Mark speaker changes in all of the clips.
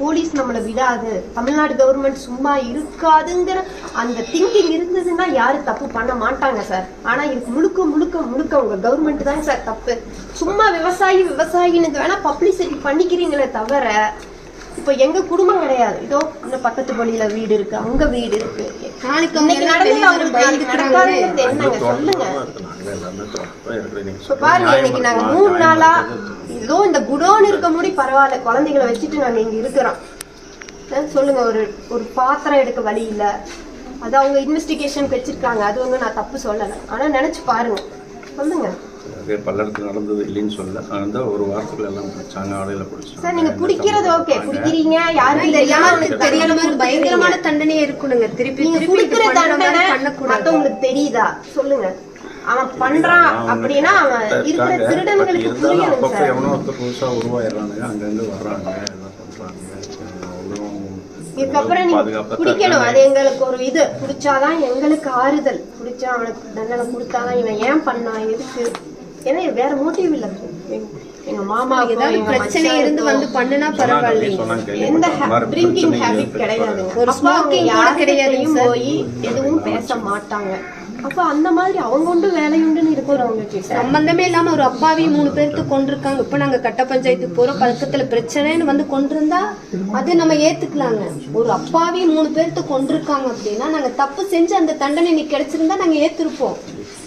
Speaker 1: Police நம்மளை விடாது. Tamil Nadu government சும்மா இருக்காதுங்கிற அந்த திங்கிங் இருந்ததுன்னா யாரும் தப்பு பண்ண மாட்டாங்க சார் ஆனா இதுக்கு முழுக்க முழுக்க முழுக்க உங்க கவர்மெண்ட் தான் சார் தப்பு. சும்மா விவசாயி விவசாயின்னு வேணா பப்ளிசிட்டி பண்ணிக்கிறீங்களே தவிர இப்போ எங்க குடும்பம் கிடையாது. இதோ இந்த பக்கத்து பள்ளியில வீடு இருக்கு அங்க வீடு இருக்கு.
Speaker 2: நாளைக்கு
Speaker 1: இன்னைக்கு பாருங்க நாங்க மூணு நாளா ஏதோ இந்த குடோன் இருக்க முடி பரவாயில்ல. குழந்தைகளை வச்சுட்டு நாங்க இங்க இருக்கிறோம். சொல்லுங்க ஒரு ஒரு பாத்திரம் எடுக்க வழி இல்ல. அது அவங்க இன்வெஸ்டிகேஷன் வச்சிருக்காங்க. அது வந்து நான் தப்பு சொல்லல. ஆனா நினைச்சு பாருங்க. சொல்லுங்க.
Speaker 3: அதே பல்லடத்தில் நடந்தது இல்லைன்னு சொல்லல. அந்த ஒரு வாரத்துக்குள்ள எல்லாம் பிடிச்சாங்க ஆடையில பிடிச்சாங்க
Speaker 1: சார் நீங்க குடிக்கிறது ஓகே. குடிக்கிறீங்க யாருக்கு தெரியாம
Speaker 2: யாருக்கு தெரியாத மாதிரி பயங்கரமான தண்டனையே இருக்கணுங்க. திருப்பி
Speaker 1: நீங்க குடுக்கிற தண்டனை
Speaker 2: பண்ணக்கூடாது.
Speaker 1: மத்தவங்களுக்கு தெரியுதா? சொல்லுங்க. அவன் பண்றான் அப்படின்னா அவன் இருக்கிற திருடன்களுக்கு புரியணும் சார்.
Speaker 3: எவனோ ஒருத்தர் புதுசா உருவாயிடுறாங்க அங்கங்க வர்றாங்க எல்லாம் பண்றாங்க. அவ்வளோ
Speaker 1: இதுக்கப்புறம் நீங்க குடிக்கணும். அது எங்களுக்கு ஒரு இது. குடிச்சாதான் எங்களுக்கு ஆறுதல். குடிச்சா அவனுக்கு தண்டனை கொடுத்தாதான் இவன் ஏன் பண்ணான் எதுக்கு? ஏன்னா வேற மோட்டிவ் இல்ல. எங்க- மாமா
Speaker 2: ஏதாவது பிரச்சனை இருந்து வந்து பண்ணுனா
Speaker 3: சொன்னாங்க
Speaker 1: எந்த ட்ரிங்கிங் ஹேபிட் கிடையாது.
Speaker 2: ஒரு smoking கூட கிடையாதுங்க சார்.
Speaker 1: போய் எதுவும் பேச மாட்டாங்க. அப்ப அந்த மாதிரி அவங்க உண்டு வேலையுண்டுன்னு இருக்கிறவங்க கிட்ட.
Speaker 2: சம்பந்தமே இல்லாம ஒரு அப்பாவி மூணு பேர்த்து கொண்டிருக்காங்க. இப்ப நாங்க கட்ட பஞ்சாயத்துக்கு போறோம். பக்கத்துல பிரச்சனைன்னு வந்து கொண்டிருந்தா அது நம்ம ஏத்துக்கலாங்க. ஒரு அப்பாவி மூணு பேர்த்து கொண்டிருக்காங்க அப்படின்னா நாங்க தப்பு செஞ்சு அந்த தண்டனை நீ கிடைச்சிருந்தா நாங்க ஏத்திருப்போம்.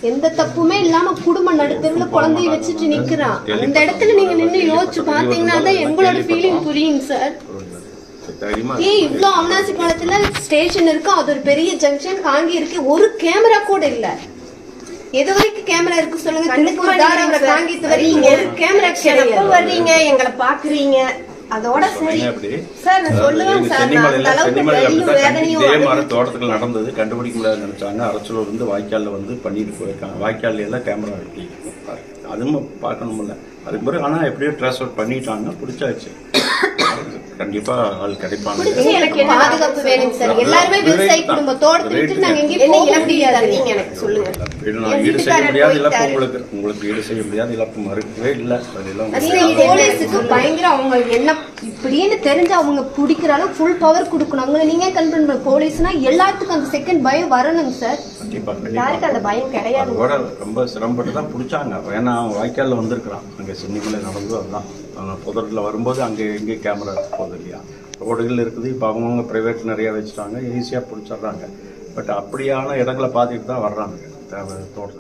Speaker 2: எந்த தப்புமே இல்லாம குடும்ப நடுத்தருல குழந்தைய வச்சுட்டு நிக்கிறான். அந்த இடத்துல நீங்க நின்னு யோசிச்சு பாத்தீங்கன்னா தான் எங்களோட ஃபீலிங் புரியுங்க சார் ஏய் இவ்ளோ அவனாசி காலத்துல ஸ்டேஷன் இருக்கு? அது ஒரு பெரிய ஜங்ஷன் காங்கி இருக்கு. ஒரு கேமரா கூட இல்ல. எது வரைக்கும் கேமரா இருக்கு சொல்லுங்க. திருப்பூர் தாராபுரம் காங்கியத்து வரைக்கும் ஒரு கேமரா
Speaker 1: வர்றீங்க? எங்களை பாக்குறீங்க அதோட சரி. சார் நான் சொல்லுவேன் சார். அந்த அளவுக்கு வேதனையும்
Speaker 3: இதே மாதிரி தோட்டத்துக்கு நடந்தது கண்டுபிடிக்க முடியாது நினைச்சாங்க. அரசூர் வந்து வாய்க்கால்ல வந்து பண்ணிட்டு போயிருக்காங்க. வாய்க்கால்ல எல்லாம் கேமரா வெட்டி அதுவும் பார்க்கணும்ல அதுக்கு பிறகு ஆனா எப்படியோ ட்ரான்ஸ்ஃபர் அவுட் பண்ணிட்டாங்க பிடிச்சாச்சு. கண்டிப்பா ஆள் கிடைப்பாங்க. ஈடு செய்ய முடியாத இழப்பு. உங்களுக்கு உங்களுக்கு ஈடு செய்ய முடியாத இழப்பு மறுக்கவே இல்லை. அதெல்லாம்
Speaker 2: பயங்கர அவங்க என்ன இப்படின்னு தெரிஞ்சு அவங்க பிடிக்கிற அளவு ஃபுல் பவர் கொடுக்கணும். அவங்கள நீங்க கன்ஃபர்ம் பண்ண போலீஸ்னா எல்லாத்துக்கும் அந்த செகண்ட் பயம் வரணுங்க சார்.
Speaker 1: யாருக்கு அந்த பயம் கிடையாது.
Speaker 3: ரொம்ப சிரமப்பட்டு தான் பிடிச்சாங்க. ஏன்னா அவன் வாய்க்காலில் வந்திருக்கிறான். அங்கே சென்னிமலை நடந்தது அதுதான். புதரில் வரும்போது அங்கே எங்கே கேமரா போகுது இல்லையா? ரோடுகள் இருக்குது இப்போ அவங்கவுங்க ப்ரைவேட் நிறைய வச்சுட்டாங்க ஈஸியாக பிடிச்சிடுறாங்க. பட் அப்படியான இடங்களை பார்த்துட்டு தான் வர்றாங்க தேவை தோட்டம்